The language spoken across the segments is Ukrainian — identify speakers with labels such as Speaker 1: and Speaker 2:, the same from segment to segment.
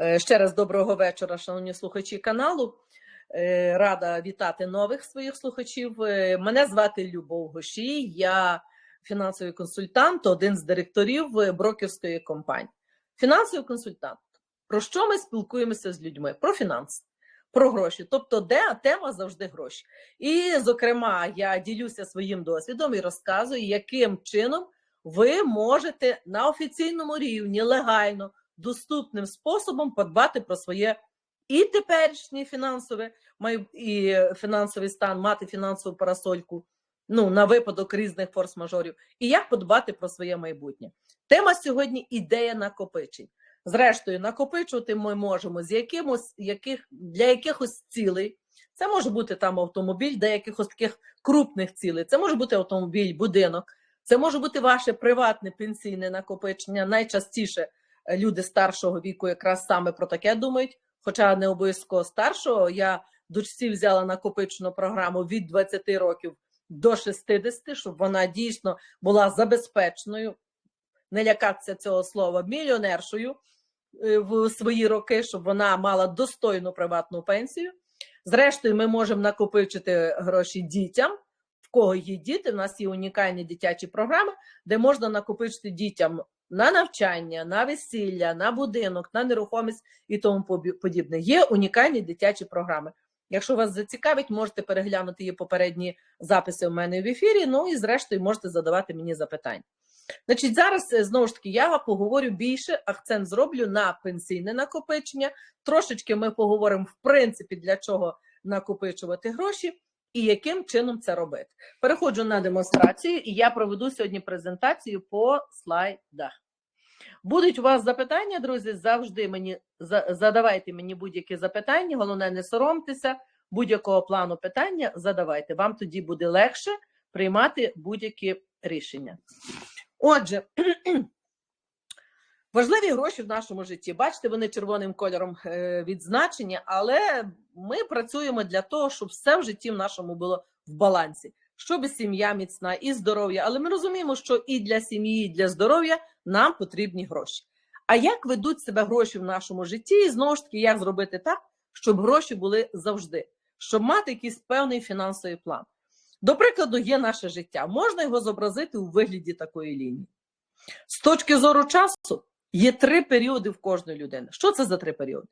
Speaker 1: Е, Ще раз доброго вечора, шановні слухачі каналу. Е, Рада вітати нових своїх слухачів. Е, Мене звати Любов Гошій, я фінансовий консультант, один з директорів брокерської компанії. Фінансовий консультант. Про що ми спілкуємося з людьми? Про фінанси, про гроші. Тобто, де тема завжди гроші. І, зокрема, я ділюся своїм досвідом і розказую, яким чином ви можете на офіційному рівні легально доступним способом подбати про своє і теперішнє фінансове і фінансовий стан, мати фінансову парасольку ну, на випадок різних форс-мажорів, і як подбати про своє майбутнє. Тема сьогодні ідея накопичень. Зрештою, накопичувати ми можемо з якимось, яких, для якихось цілей. Це може бути там автомобіль, для якихось таких крупних цілей. Це може бути автомобіль, будинок, це може бути ваше приватне пенсійне накопичення. Найчастіше люди старшого віку якраз саме про таке думають, хоча не обов'язково старшого. Я дочці взяла накопичену програму від 20 років до 60, щоб вона дійсно була забезпеченою, не лякатися цього слова, мільйонершою е, в свої роки, щоб вона мала достойну приватну пенсію. Зрештою, ми можемо накопичити гроші дітям. В кого є діти, в нас є унікальні дитячі програми, де можна накопичити дітям на навчання, на весілля, на будинок, на нерухомість і тому подібне. Є унікальні дитячі програми. Якщо вас зацікавить, можете переглянути її попередні записи у мене в ефірі. Ну і зрештою можете задавати мені запитання. Значить, зараз е, знову ж таки я поговорю більше, акцент зроблю на пенсійне накопичення. Трошечки ми поговоримо в принципі для чого накопичувати гроші і яким чином це робити. Переходжу на демонстрацію, і я проведу сьогодні презентацію по слайдах. Будуть у вас запитання, друзі, завжди мені задавайте мені будь-які запитання. Головне, не соромтеся, будь-якого плану питання задавайте. Вам тоді буде легше приймати будь-які рішення. Отже, важливі гроші в нашому житті. Бачите, вони червоним кольором е, відзначені, але ми працюємо для того, щоб все в житті в нашому було в балансі, щоб сім'я міцна і здоров'я. Але ми розуміємо, що і для сім'ї, і для здоров'я нам потрібні гроші. А як ведуть себе гроші в нашому житті? І знову ж таки, як зробити так, щоб гроші були завжди, щоб мати якийсь певний фінансовий план. До прикладу, є наше життя. Можна його зобразити у вигляді такої лінії. З точки зору часу є три періоди в кожної людини. Що це за три періоди?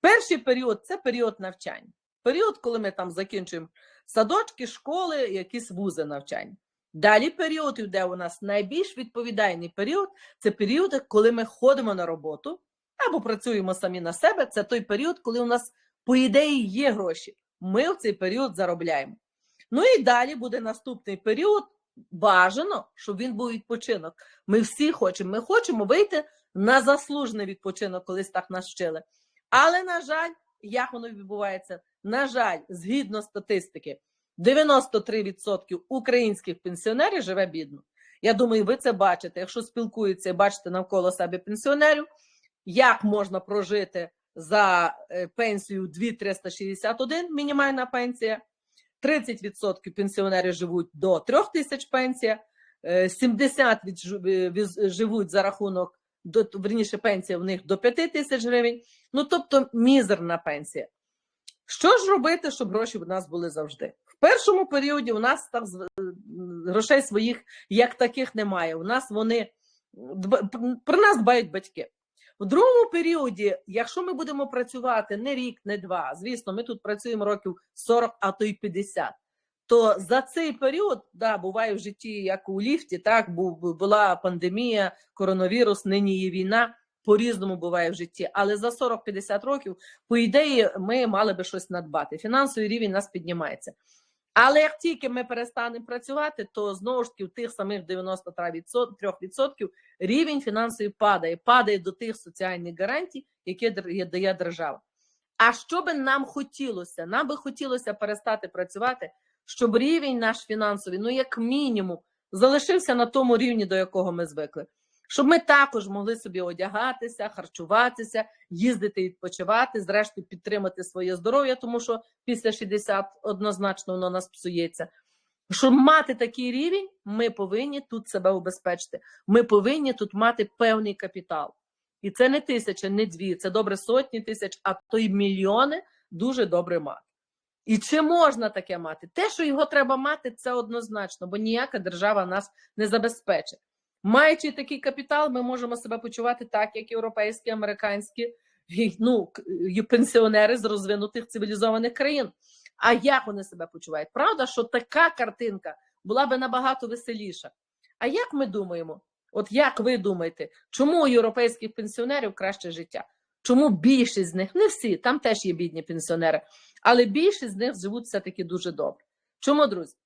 Speaker 1: Перший період це період навчання. Період, коли ми там закінчуємо садочки, школи, якісь вузи навчання. Далі період, де у нас найбільш відповідальний період, це період, коли ми ходимо на роботу або працюємо самі на себе. Це той період, коли у нас, по ідеї, є гроші. Ми в цей період заробляємо. Ну і далі буде наступний період. Бажано, щоб він був відпочинок. Ми всі хочемо. Ми хочемо вийти на заслужений відпочинок, колись так нас вчили. Але, на жаль, як воно відбувається? На жаль, згідно статистики, 93% українських пенсіонерів живе бідно. Я думаю, ви це бачите. Якщо спілкуєтеся і бачите навколо себе пенсіонерів, як можна прожити за е, пенсію 2361 мінімальна пенсія, 30% пенсіонерів живуть до 3 тисяч пенсія, е, 70% від, від, живуть за рахунок верніше пенсія в них до 5 тисяч гривень. Ну тобто мізерна пенсія. Що ж робити, щоб гроші в нас були завжди? Першому періоді у нас так грошей своїх як таких немає. У нас вони про нас дбають батьки. В другому періоді, якщо ми будемо працювати не рік, не два, звісно, ми тут працюємо років 40, а то й 50, то за цей період, да, буває в житті, як у ліфті, так, була пандемія, коронавірус, нині є війна, по-різному буває в житті. Але за 40-50 років, по ідеї, ми мали би щось надбати. Фінансовий рівень нас піднімається. Але як тільки ми перестанемо працювати, то знову ж таки в тих самих 93% рівень фінансовий падає, падає до тих соціальних гарантій, які дає держава. А що би нам хотілося? Нам би хотілося перестати працювати, щоб рівень наш фінансовий, ну як мінімум, залишився на тому рівні, до якого ми звикли. Щоб ми також могли собі одягатися, харчуватися, їздити відпочивати, зрештою підтримати своє здоров'я, тому що після 60 однозначно воно нас псується. Щоб мати такий рівень, ми повинні тут себе убезпечити. Ми повинні тут мати певний капітал. І це не тисяча, не дві, це добре сотні тисяч, а то й мільйони дуже добре мати. І чи можна таке мати? Те, що його треба мати, це однозначно, бо ніяка держава нас не забезпечить. Маючи такий капітал, ми можемо себе почувати так, як європейські, американські ну, пенсіонери з розвинутих цивілізованих країн. А як вони себе почувають? Правда, що така картинка була би набагато веселіша. А як ми думаємо? От як ви думаєте, чому у європейських пенсіонерів краще життя? Чому більшість з них, не всі, там теж є бідні пенсіонери, але більшість з них живуть все-таки дуже добре. Чому, друзі?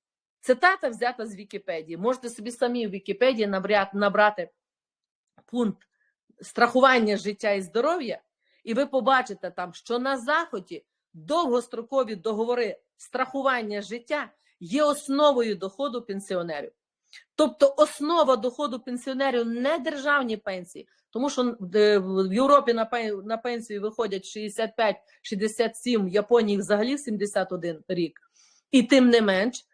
Speaker 1: Цитата взята з Вікіпедії. Можете собі самі в Вікіпедії набрати, пункт страхування життя і здоров'я, і ви побачите там, що на Заході довгострокові договори страхування життя є основою доходу пенсіонерів. Тобто основа доходу пенсіонерів не державні пенсії, тому що е, в Європі на пен- на пенсію виходять 65-67, в Японії взагалі 71 рік. І тим не менш,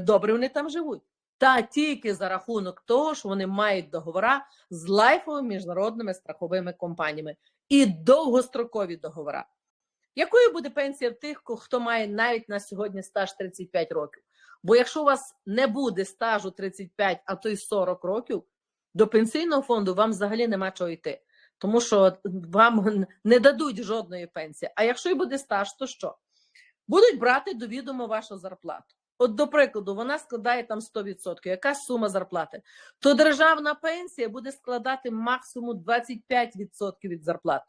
Speaker 1: добре вони там живуть. Та тільки за рахунок того, що вони мають договора з лайфовими міжнародними страховими компаніями і довгострокові договора. Якою буде пенсія в тих, хто має навіть на сьогодні стаж 35 років? Бо якщо у вас не буде стажу 35, а то й 40 років, до пенсійного фонду вам взагалі нема чого йти, тому що вам не дадуть жодної пенсії. А якщо й буде стаж, то що? Будуть брати до відома вашу зарплату. От, до прикладу, вона складає там 100%, якась сума зарплати, то державна пенсія буде складати максимум 25% від зарплати.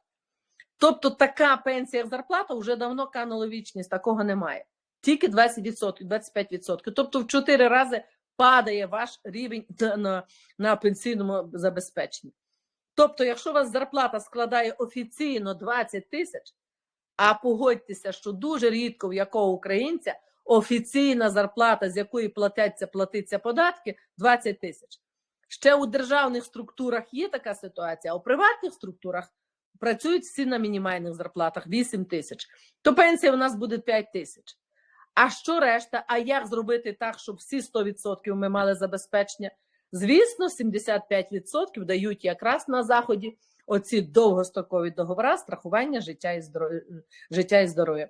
Speaker 1: Тобто така пенсія зарплата вже давно канула такого немає. Тільки 20%, 25%. Тобто в 4 рази падає ваш рівень на, на пенсійному забезпеченні. Тобто, якщо у вас зарплата складає офіційно 20 тисяч, а погодьтеся, що дуже рідко в якого українця офіційна зарплата, з якої платяться платиться податки, 20 тисяч. Ще у державних структурах є така ситуація, а у приватних структурах працюють всі на мінімальних зарплатах 8 тисяч. То пенсія у нас буде 5 тисяч. А що решта? А як зробити так, щоб всі 100% ми мали забезпечення? Звісно, 75% дають якраз на заході оці довгострокові договори страхування життя і здоров'я.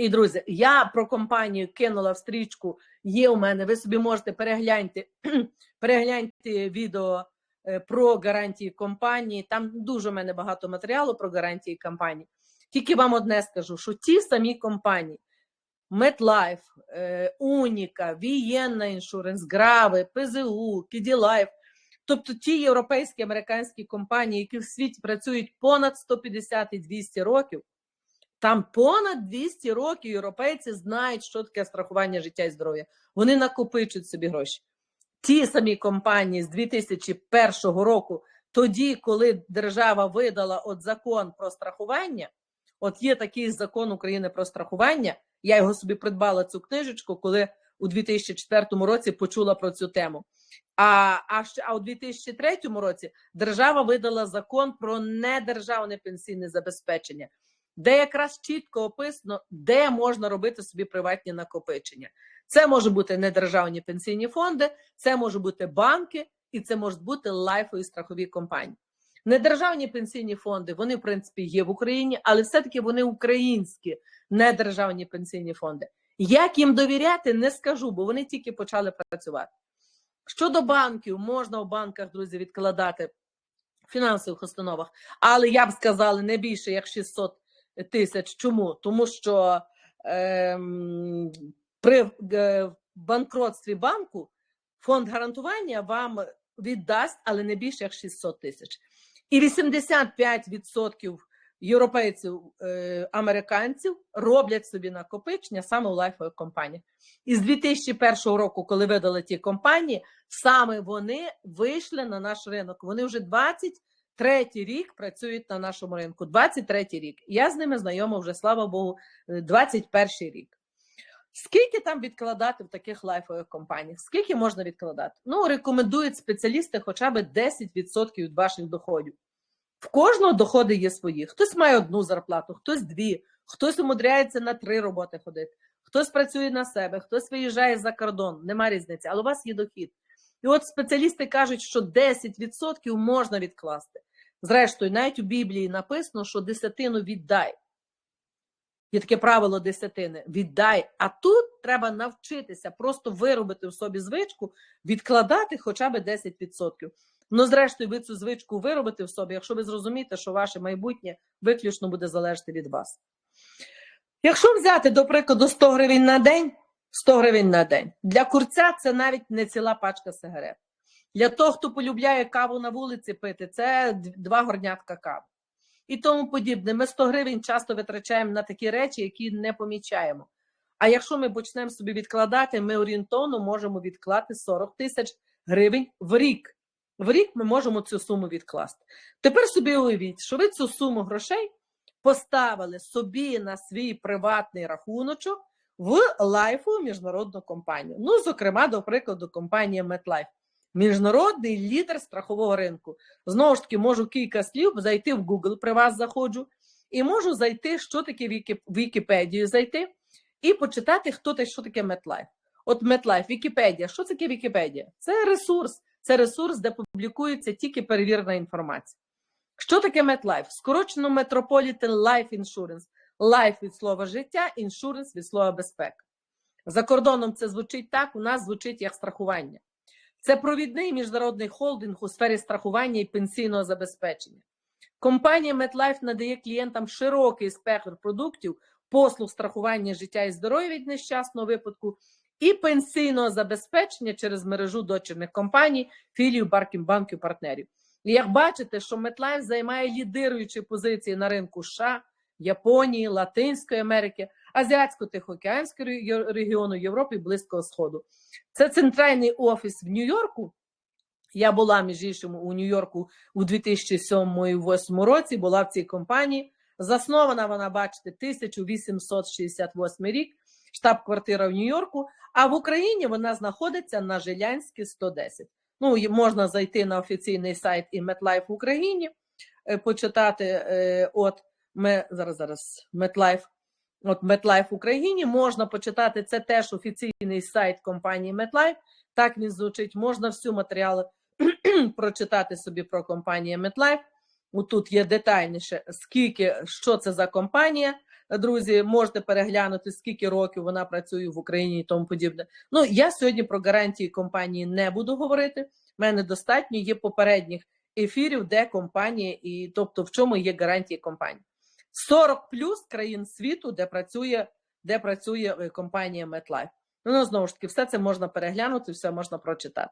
Speaker 1: І друзі, я про компанію кинула в стрічку. Є у мене. Ви собі можете перегляньте, перегляньте відео е, про гарантії компанії. Там дуже в мене багато матеріалу про гарантії компанії. Тільки вам одне скажу: що ті самі компанії. MetLife, Уніка, Вієнна Іншуренс, Грави, ПЗУ, Кіділайф, тобто ті європейські американські компанії, які в світі працюють понад 150 і 200 років, там понад 200 років європейці знають, що таке страхування життя і здоров'я. Вони накопичують собі гроші. Ті самі компанії з 2001 року, тоді, коли держава видала от закон про страхування, от є такий закон України про страхування. Я його собі придбала цю книжечку, коли у 2004 році почула про цю тему. А, а, а у 2003 році держава видала закон про недержавне пенсійне забезпечення, де якраз чітко описано, де можна робити собі приватні накопичення. Це може бути недержавні пенсійні фонди, це можуть бути банки, і це можуть бути лайфові страхові компанії. Недержавні пенсійні фонди, вони, в принципі, є в Україні, але все-таки вони українські недержавні пенсійні фонди. Як їм довіряти, не скажу, бо вони тільки почали працювати. Щодо банків, можна у банках, друзі, відкладати в фінансових установах, але я б сказала не більше як 600 тисяч. Чому? Тому що ем, при е, банкротстві банку фонд гарантування вам віддасть, але не більше як 600 тисяч. І 85% європейців, е, американців роблять собі накопичення саме у лайфових компаніях. І з 2001 року, коли видали ті компанії, саме вони вийшли на наш ринок. Вони вже 23 рік працюють на нашому ринку. 23 рік. Я з ними знайома вже, слава Богу, 21 рік. Скільки там відкладати в таких лайфових компаніях? Скільки можна відкладати? Ну, рекомендують спеціалісти хоча б 10% від ваших доходів. В кожного доходи є свої. Хтось має одну зарплату, хтось дві, хтось умудряється на три роботи ходити, хтось працює на себе, хтось виїжджає за кордон, нема різниці, але у вас є дохід. І от спеціалісти кажуть, що 10% можна відкласти. Зрештою, навіть у Біблії написано, що десятину віддай. Є таке правило десятини: віддай. А тут треба навчитися просто виробити в собі звичку, відкладати хоча б 10%. Ну, зрештою, ви цю звичку виробите в собі, якщо ви зрозумієте, що ваше майбутнє виключно буде залежати від вас. Якщо взяти, до прикладу, 100 гривень на день, 100 гривень на день. Для курця це навіть не ціла пачка сигарет. Для того, хто полюбляє каву на вулиці пити, це два горнятка кави. І тому подібне. Ми 100 гривень часто витрачаємо на такі речі, які не помічаємо. А якщо ми почнемо собі відкладати, ми орієнтовно можемо відкласти 40 тисяч гривень в рік. В рік ми можемо цю суму відкласти. Тепер собі уявіть, що ви цю суму грошей поставили собі на свій приватний рахуночок в лайфу міжнародну компанію. Ну, зокрема, до прикладу, компанія MetLife. Міжнародний лідер страхового ринку. Знову ж таки, можу кілька слів зайти в Google, при вас заходжу, і можу зайти, що таке Вікі... Вікіпедію зайти, і почитати, хто та що таке MetLife. От MetLife, Вікіпедія. Що таке Вікіпедія? Це ресурс. Це ресурс, де публікується тільки перевірена інформація. Що таке MetLife? Скорочено Metropolitan Life Insurance. Life від слова життя, insurance від слова безпека. За кордоном це звучить так, у нас звучить як страхування. Це провідний міжнародний холдинг у сфері страхування і пенсійного забезпечення. Компанія MetLife надає клієнтам широкий спектр продуктів, послуг страхування життя і здоров'я від нещасного випадку і пенсійного забезпечення через мережу дочірних компаній, філію барків банків партнерів. І як бачите, що MetLife займає лідируючі позиції на ринку США, Японії, Латинської Америки, Азіатсько-Тихоокеанського регіону Європи і Близького Сходу. Це центральний офіс в Нью-Йорку. Я була між іншим у Нью-Йорку у 2007-2008 році. Була в цій компанії. Заснована вона, бачите, 1868 рік, штаб-квартира в Нью-Йорку. А в Україні вона знаходиться на Жилянській 110. Ну, можна зайти на офіційний сайт і MetLife в Україні, почитати. От ми зараз зараз MetLife, от MetLife в Україні. Можна почитати це теж офіційний сайт компанії MetLife. Так він звучить. Можна всю матеріали прочитати собі про компанію MetLife. Тут є детальніше, скільки що це за компанія. Друзі, можете переглянути, скільки років вона працює в Україні і тому подібне. Ну, я сьогодні про гарантії компанії не буду говорити. У мене достатньо є попередніх ефірів, де компанія, і тобто в чому є гарантії компанії. 40 плюс країн світу, де працює де працює компанія MetLife. Ну, знову ж таки, все це можна переглянути, все можна прочитати.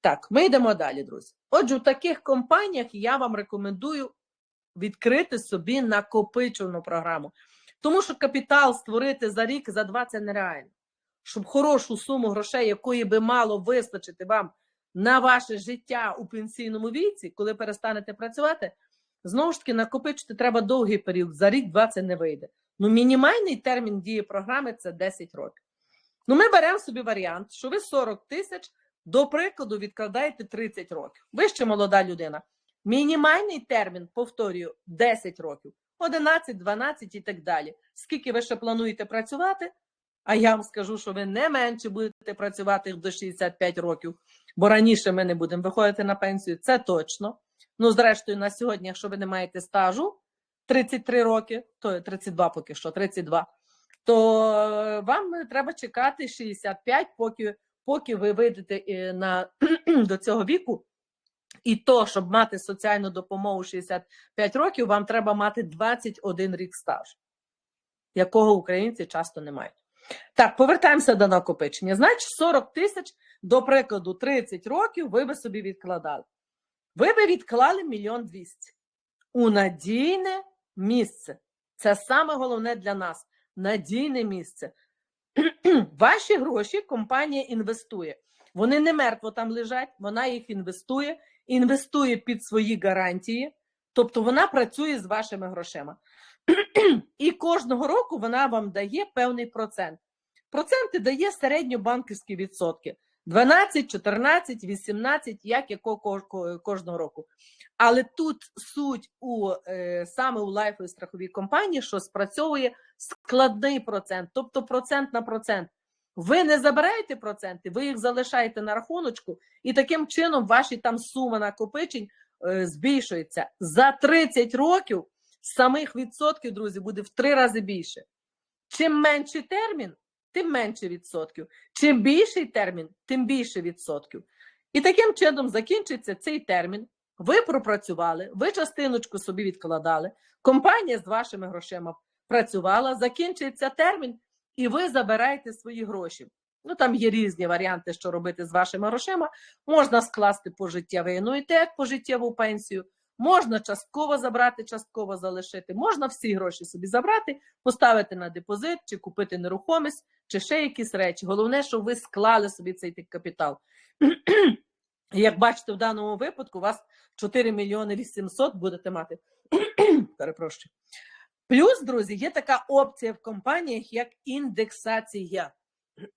Speaker 1: Так, ми йдемо далі, друзі. Отже, у таких компаніях я вам рекомендую відкрити собі накопичувальну програму. Тому що капітал створити за рік, за два це нереально. Щоб хорошу суму грошей, якої би мало вистачити вам на ваше життя у пенсійному віці, коли перестанете працювати, знову ж таки накопичити треба довгий період. За рік-два це не вийде. Ну, мінімальний термін дії програми це 10 років. Ну, ми беремо собі варіант, що ви 40 тисяч, до прикладу, відкладаєте 30 років. Ви ще молода людина. Мінімальний термін, повторюю, 10 років, 11, 12 і так далі. Скільки ви ще плануєте працювати? А я вам скажу, що ви не менше будете працювати до 65 років, бо раніше ми не будемо виходити на пенсію. Це точно. Ну, зрештою, на сьогодні, якщо ви не маєте стажу 33 роки, то 32 поки що, 32, то вам треба чекати 65, поки поки ви вийдете на, до цього віку. І то, щоб мати соціальну допомогу 65 років, вам треба мати 21 рік стажу, якого українці часто не мають. Так, повертаємося до накопичення. Значить, 40 тисяч, до прикладу, 30 років ви би собі відкладали. Ви би відклали мільйон двісті у надійне місце. Це саме головне для нас надійне місце. Ваші гроші компанія інвестує. Вони не мертво там лежать, вона їх інвестує, інвестує під свої гарантії, тобто вона працює з вашими грошима. І кожного року вона вам дає певний процент. Проценти дає середньобанківські відсотки: 12, 14, 18, як якого кожного року. Але тут суть у е, саме у лайфовій страховій компанії, що спрацьовує складний процент, тобто процент на процент. Ви не забираєте проценти, ви їх залишаєте на рахуночку, і таким чином ваші там сума накопичень е, збільшується. За 30 років самих відсотків, друзі, буде в три рази більше. Чим менший термін, тим менше відсотків. Чим більший термін, тим більше відсотків. І таким чином закінчиться цей термін. Ви пропрацювали, ви частиночку собі відкладали, компанія з вашими грошима працювала, закінчується термін, і ви забираєте свої гроші. Ну там є різні варіанти, що робити з вашими грошима. Можна скласти пожиттєвий ануїтет, пожиттєву пенсію, можна частково забрати, частково залишити, можна всі гроші собі забрати, поставити на депозит, чи купити нерухомість, чи ще якісь речі. Головне, щоб ви склали собі цей капітал. Як бачите, в даному випадку у вас 4 мільйони 800 будете мати. Перепрошую. Плюс, друзі, є така опція в компаніях, як індексація.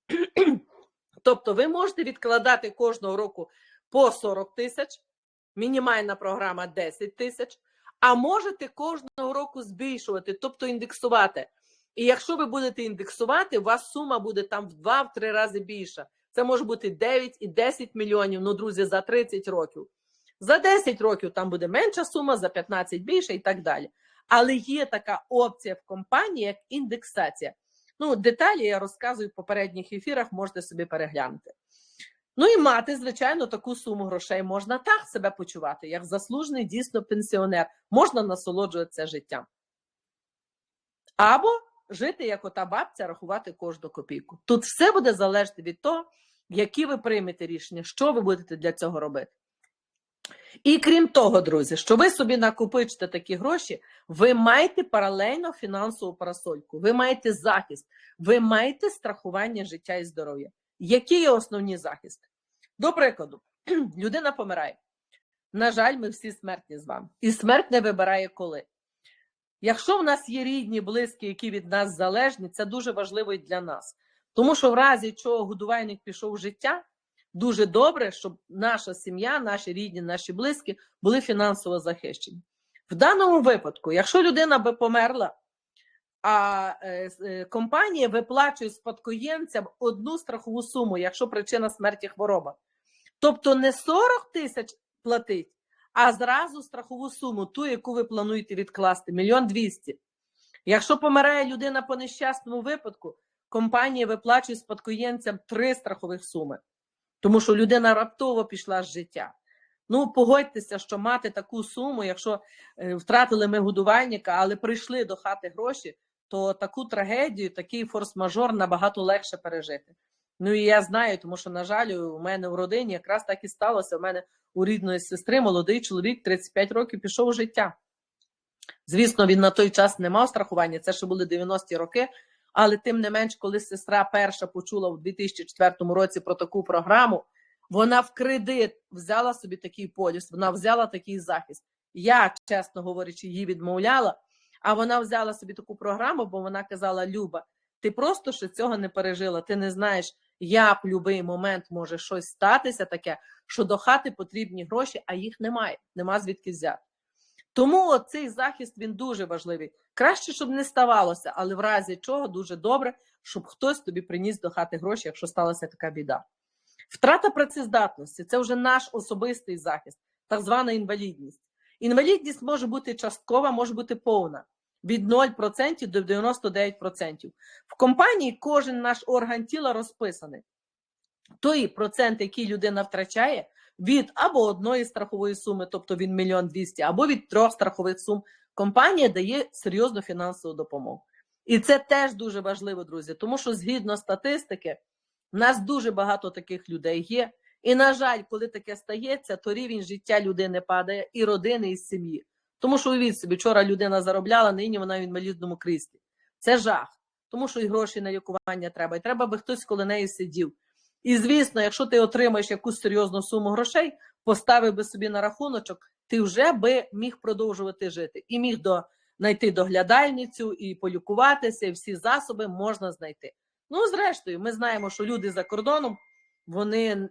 Speaker 1: Тобто ви можете відкладати кожного року по 40 тисяч, мінімальна програма 10 тисяч, а можете кожного року збільшувати, тобто індексувати. І якщо ви будете індексувати, у вас сума буде там в 2-3 рази більша. Це може бути 9 і 10 мільйонів, ну, друзі, за 30 років. За 10 років там буде менша сума, за 15 більше і так далі. Але є така опція в компанії, як індексація. Ну, деталі я розказую в попередніх ефірах, можете собі переглянути. Ну і мати, звичайно, таку суму грошей можна так себе почувати, як заслужений дійсно пенсіонер, можна насолоджуватися життям. Або жити як ота бабця, рахувати кожну копійку. Тут все буде залежати від того, які ви приймете рішення, що ви будете для цього робити. І крім того, друзі, що ви собі накопичите такі гроші, ви маєте паралельно фінансову парасольку, ви маєте захист, ви маєте страхування життя і здоров'я. Які є основні захисти? До прикладу, людина помирає. На жаль, ми всі смертні з вами. І смерть не вибирає коли. Якщо в нас є рідні, близькі, які від нас залежні, це дуже важливо і для нас. Тому що в разі чого годувальник пішов в життя, дуже добре, щоб наша сім'я, наші рідні, наші близькі були фінансово захищені. В даному випадку, якщо людина би померла, а е, е, компанія виплачує спадкоємцям одну страхову суму, якщо причина смерті хвороба. Тобто не 40 тисяч платить, а зразу страхову суму, ту, яку ви плануєте відкласти, мільйон двісті. Якщо помирає людина по нещасному випадку, компанія виплачує спадкоємцям три страхових суми, тому що людина раптово пішла з життя. Ну, погодьтеся, що мати таку суму, якщо е, втратили ми годувальника, але прийшли до хати гроші, то таку трагедію, такий форс-мажор набагато легше пережити. Ну і я знаю, тому що, на жаль, у мене в родині якраз так і сталося. У мене у рідної сестри молодий чоловік 35 років пішов у життя. Звісно, він на той час не мав страхування, це ще були 90-ті роки. Але тим не менш, коли сестра перша почула у 2004 році про таку програму, вона в кредит взяла собі такий поліс, вона взяла такий захист. Я, чесно говорячи, її відмовляла, а вона взяла собі таку програму, бо вона казала: Люба, ти просто ще цього не пережила. Ти не знаєш, як в будь-який момент може щось статися таке, що до хати потрібні гроші, а їх немає, нема звідки взяти. Тому цей захист він дуже важливий. Краще, щоб не ставалося, але в разі чого дуже добре, щоб хтось тобі приніс до хати гроші, якщо сталася така біда. Втрата працездатності це вже наш особистий захист, так звана інвалідність. Інвалідність може бути часткова, може бути повна від 0% до 99%. В компанії кожен наш орган тіла розписаний. Той процент, який людина втрачає, від або одної страхової суми, тобто він мільйон двісті, або від трьох страхових сум, компанія дає серйозну фінансову допомогу. І це теж дуже важливо, друзі, тому що згідно статистики, в нас дуже багато таких людей є. І, на жаль, коли таке стається, то рівень життя людини падає і родини, і сім'ї. Тому що уявіть собі, вчора людина заробляла, нині вона в інвалідному кріслі. Це жах, тому що і гроші на лікування треба, і треба, би хтось коло неї сидів. І звісно, якщо ти отримаєш якусь серйозну суму грошей, поставив би собі на рахуночок, ти вже би міг продовжувати жити і міг до знайти доглядальницю і полікуватися, і всі засоби можна знайти. Ну, зрештою, ми знаємо, що люди за кордоном вони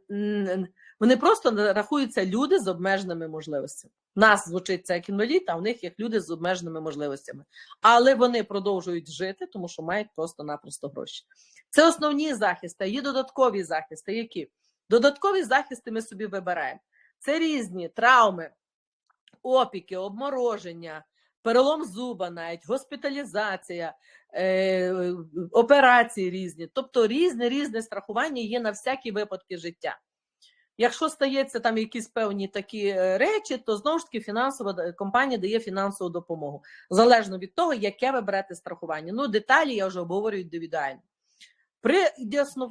Speaker 1: вони просто рахуються люди з обмеженими можливостями. Нас звучить це як інвалід, а в них як люди з обмеженими можливостями. Але вони продовжують жити, тому що мають просто-напросто гроші. Це основні захисти, є додаткові захисти. Які? Додаткові захисти ми собі вибираємо. Це різні травми, опіки, обмороження, перелом зуба, навіть госпіталізація, е, операції різні. Тобто різне різне страхування є на всякі випадки життя. Якщо стається там якісь певні такі е, речі, то знову ж таки фінансова компанія дає фінансову допомогу залежно від того, яке ви берете страхування. Ну, деталі я вже обговорюю індивідуально. При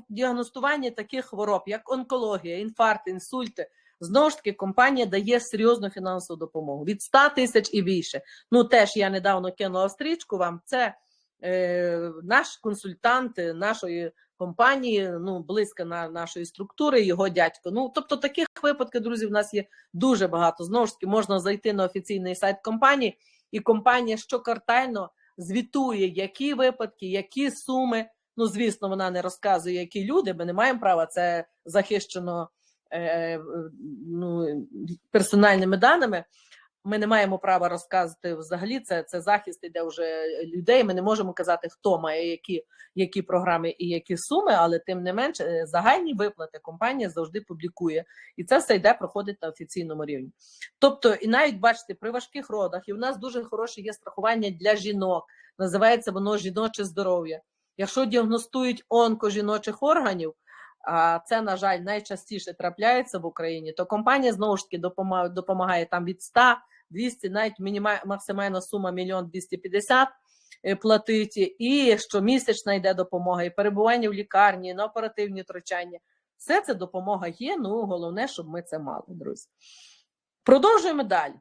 Speaker 1: діагностуванні таких хвороб, як онкологія, інфаркт, інсульти, знову ж таки компанія дає серйозну фінансову допомогу від 100 тисяч і більше. Ну теж я недавно кинула стрічку вам. Це е, наш консультант нашої компанії, ну близько на нашої структури, його дядько. Ну тобто таких випадків, друзі, в нас є дуже багато. Знову ж таки, можна зайти на офіційний сайт компанії, і компанія щоквартально звітує, які випадки, які суми. Ну, звісно, вона не розказує, які люди. Ми не маємо права це захищено ну, персональними даними. Ми не маємо права розказувати взагалі. Це, це захист іде вже людей. Ми не можемо казати, хто має які, які програми і які суми, але тим не менш е, загальні виплати компанія завжди публікує, і це все йде проходить на офіційному рівні. Тобто, і навіть бачите, при важких родах, і у нас дуже хороше є страхування для жінок. Називається воно жіноче здоров'я. Якщо діагностують онкожіночих органів, а це, на жаль, найчастіше трапляється в Україні, то компанія знову ж таки допомагає, допомагає там від 100, 200, навіть мініма, максимальна сума 1 250 е, платить, і щомісячна йде допомога, і перебування в лікарні, і на оперативні втручання. Все це допомога є. Ну головне, щоб ми це мали, друзі. Продовжуємо далі.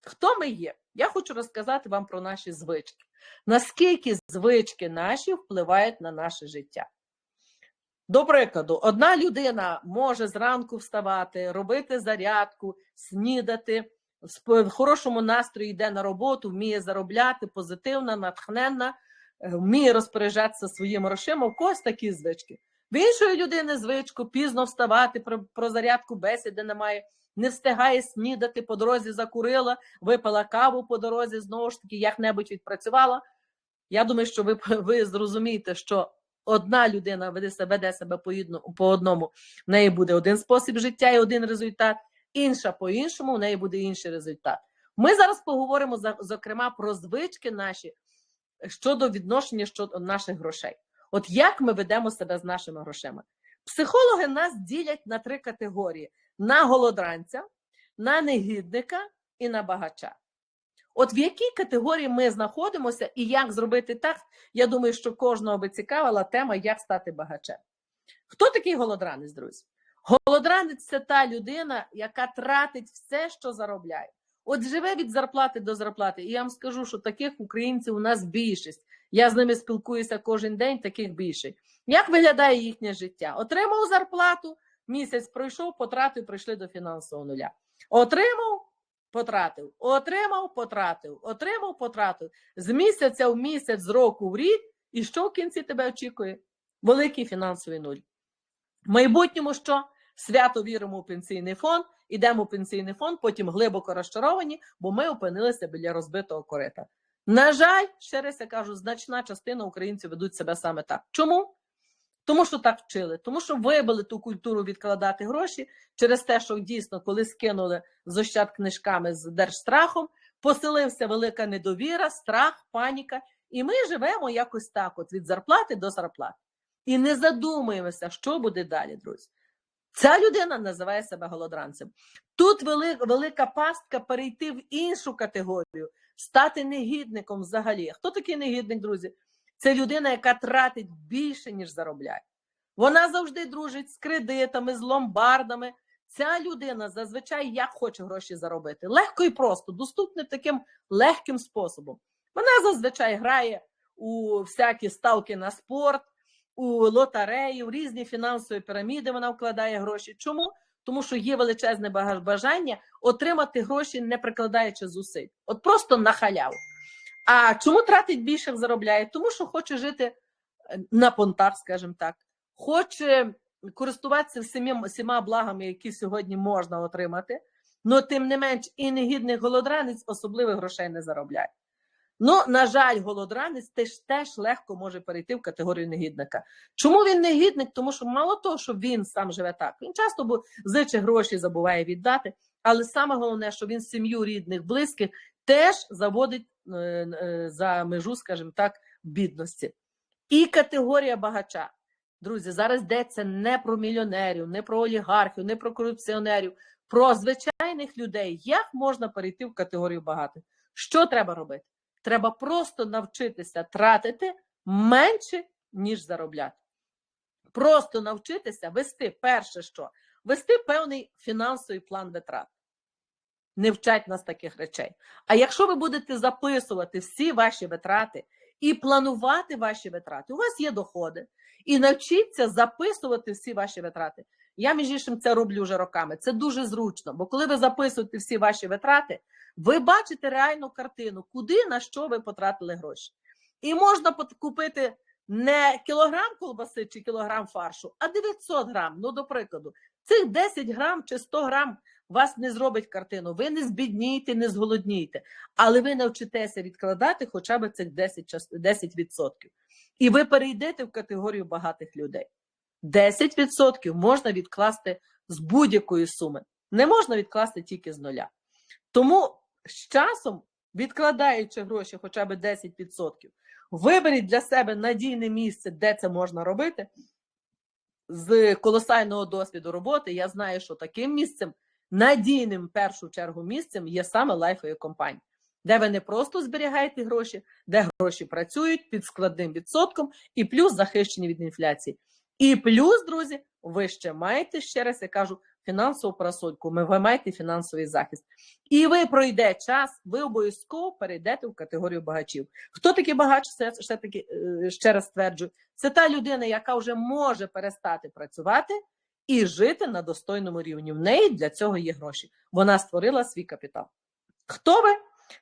Speaker 1: Хто ми є? Я хочу розказати вам про наші звички. Наскільки звички наші впливають на наше життя? До прикладу, одна людина може зранку вставати, робити зарядку, снідати, в хорошому настрої йде на роботу, вміє заробляти, позитивна, натхненна, е, вміє розпоряджатися своїми грошима. У когось такі звички. В іншої людини звичку пізно вставати, про, про зарядку бесіди немає, не встигає снідати, по дорозі закурила, випила каву по дорозі, знову ж таки, як-небудь відпрацювала. Я думаю, що ви, ви зрозумієте, що одна людина веде себе, веде себе по, одному, по одному, в неї буде один спосіб життя і один результат, інша по-іншому, в неї буде інший результат. Ми зараз поговоримо зокрема про звички наші щодо відношення щодо наших грошей. От як ми ведемо себе з нашими грошима? Психологи нас ділять на три категорії: на голодранця, на негідника і на багача. От в якій категорії ми знаходимося і як зробити так, я думаю, що кожного би цікавила тема, як стати багачем. Хто такий голодранець, друзі? Голодранець це та людина, яка тратить все, що заробляє. От живе від зарплати до зарплати. І я вам скажу, що таких українців у нас більшість. Я з ними спілкуюся кожен день, таких більше. Як виглядає їхнє життя? Отримав зарплату, місяць пройшов, потратив, прийшли до фінансового нуля. Отримав, потратив, отримав, потратив, отримав, потратив. З місяця в місяць, з року в рік, і що в кінці тебе очікує? Великий фінансовий нуль. В майбутньому що? Свято віримо у пенсійний фонд, ідемо в пенсійний фонд, потім глибоко розчаровані, бо ми опинилися біля розбитого корита. На жаль, ще раз я кажу, значна частина українців ведуть себе саме так. Чому? Тому що так вчили, тому що вибили ту культуру відкладати гроші через те, що дійсно, коли скинули з ощад книжками з держстрахом, поселився велика недовіра, страх, паніка, і ми живемо якось так: от від зарплати до зарплати. І не задумуємося, що буде далі, друзі. Ця людина називає себе голодранцем. Тут велика, пастка перейти в іншу категорію, стати негідником взагалі. Хто такий негідник, друзі? Це людина, яка тратить більше, ніж заробляє. Вона завжди дружить з кредитами, з ломбардами. Ця людина зазвичай як хоче гроші заробити. Легко і просто, доступним таким легким способом. Вона зазвичай грає у всякі ставки на спорт, у лотереї, в різні фінансові піраміди вона вкладає гроші. Чому? Тому що є величезне бажання отримати гроші, не прикладаючи зусиль. От просто на халяву. А чому тратить більше заробляє? Тому що хоче жити е, на понтах, скажімо так, хоче користуватися всіма, всіма благами, які сьогодні можна отримати. але тим не менш, і негідний голодранець особливих грошей не заробляє. Ну, на жаль, голодранець теж, теж легко може перейти в категорію негідника. Чому він негідник? Тому що мало того, що він сам живе так, він часто зиче гроші забуває віддати. але саме головне, що він сім'ю рідних, близьких теж заводить за межу, скажімо так, бідності. І категорія багача. Друзі, зараз йдеться не про мільйонерів, не про олігархів, не про корупціонерів, про звичайних людей. Як можна перейти в категорію багатих? Що треба робити? Треба просто навчитися тратити менше, ніж заробляти. Просто навчитися вести перше, що вести певний фінансовий план витрат. Не вчать нас таких речей. А якщо ви будете записувати всі ваші витрати і планувати ваші витрати, у вас є доходи, і навчіться записувати всі ваші витрати. Я, між іншим, це роблю вже роками. Це дуже зручно, бо коли ви записуєте всі ваші витрати, ви бачите реальну картину, куди на що ви потратили гроші. І можна купити не кілограм колбаси чи кілограм фаршу, а 900 грам. Ну, до прикладу, цих 10 грам чи 100 грам вас не зробить картину. Ви не збіднієте, не зголоднієте, але ви навчитеся відкладати хоча б цих 10%. 10%. І ви перейдете в категорію багатих людей. 10% можна відкласти з будь-якої суми. Не можна відкласти тільки з нуля. Тому з часом, відкладаючи гроші хоча б 10%, виберіть для себе надійне місце, де це можна робити. З колосального досвіду роботи я знаю, що таким місцем, надійним в першу чергу місцем є саме лайфові компанії, де ви не просто зберігаєте гроші, де гроші працюють під складним відсотком і плюс захищені від інфляції. І плюс, друзі, ви ще маєте ще раз я кажу фінансову парасольку. Ми ви маєте фінансовий захист. І ви пройде час, ви обов'язково перейдете в категорію багачів. Хто такий багач? Ще таки е, ще раз стверджую, це та людина, яка вже може перестати працювати і жити на достойному рівні. В неї для цього є гроші. Вона створила свій капітал. Хто ви?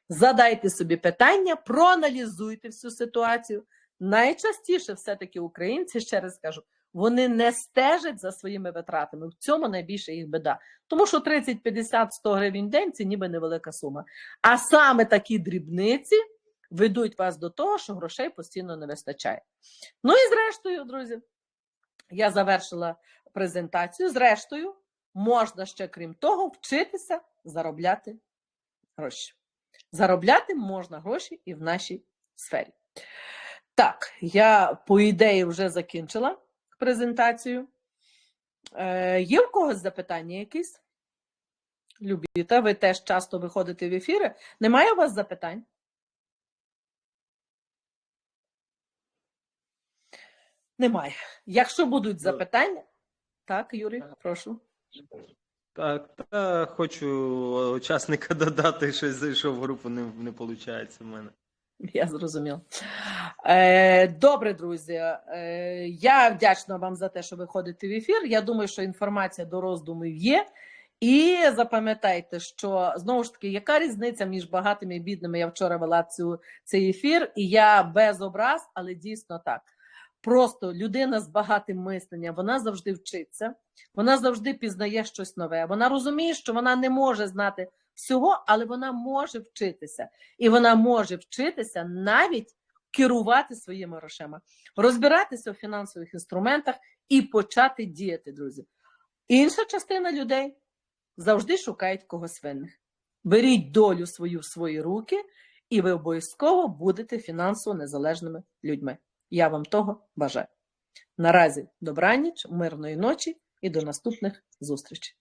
Speaker 1: Задайте собі питання, проаналізуйте всю ситуацію. Найчастіше все-таки українці, ще раз кажу, вони не стежать за своїми витратами. В цьому найбільше їх біда. Тому що 30, 50, 100 гривень в день це ніби невелика сума. А саме такі дрібниці ведуть вас до того, що грошей постійно не вистачає. Ну і зрештою, друзі, я завершила презентацію. Зрештою, можна ще, крім того, вчитися заробляти гроші. Заробляти можна гроші і в нашій сфері. Так, я по ідеї вже закінчила презентацію. Е, є в когось запитання якісь? Любіта, ви теж часто виходите в ефіри. Немає у вас запитань? Немає. Якщо будуть запитання, так, Юрій, прошу.
Speaker 2: Так, та хочу учасника додати, щось зайшов в групу, не, не виходить в мене.
Speaker 1: Я зрозуміла. Е, добре, друзі. Е, я вдячна вам за те, що ви ходите в ефір. Я думаю, що інформація до роздумів є. І запам'ятайте, що знову ж таки, яка різниця між багатими і бідними? Я вчора вела цю, цей ефір, і я без образ, але дійсно так. Просто людина з багатим мисленням, вона завжди вчиться, вона завжди пізнає щось нове. Вона розуміє, що вона не може знати всього, але вона може вчитися. І вона може вчитися навіть керувати своїми грошима, розбиратися у фінансових інструментах і почати діяти, друзі. Інша частина людей завжди шукають когось винних. Беріть долю свою в свої руки, і ви обов'язково будете фінансово незалежними людьми. Я вам того бажаю. Наразі добраніч, мирної ночі і до наступних зустрічей.